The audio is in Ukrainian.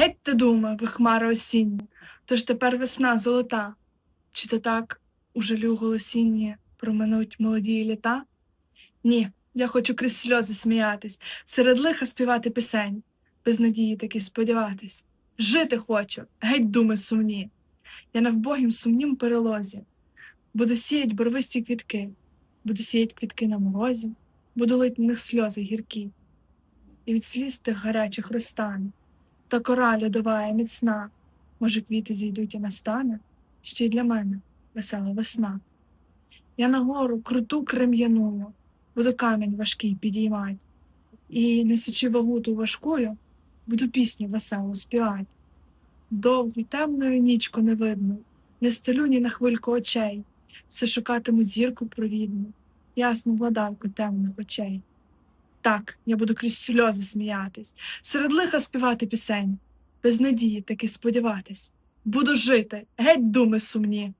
Геть ти дума, ви хмара осіння, тож тепер весна золота. Чи то так у жалю голосінні проминуть молоді літа? Ні, я хочу крізь сльози сміятись, серед лиха співати пісень, без надії таки сподіватись. Жити хочу, геть думи сумні. Я на вбогім сумнім перелозі. Буду сіять барвисті квітки, буду сіять квітки на морозі, буду лить на них сльози гіркі. І від сліз тих гарячих розтане, та кора льодова і міцна. Може, квіти зійдуть і настане, ще й для мене весела весна. Я на гору круту крем'яную, буду камінь важкий підіймать, і, несучи вагу ту важкою, буду пісню веселу співать. Довгу темною нічку не видно, не стелю ні на хвильку очей, все шукатиму зірку провідну, ясну владанку темних очей. Так, я буду крізь сльози сміятись, серед лиха співати пісень, без надії таки сподіватись. Буду жити, геть думи сумні.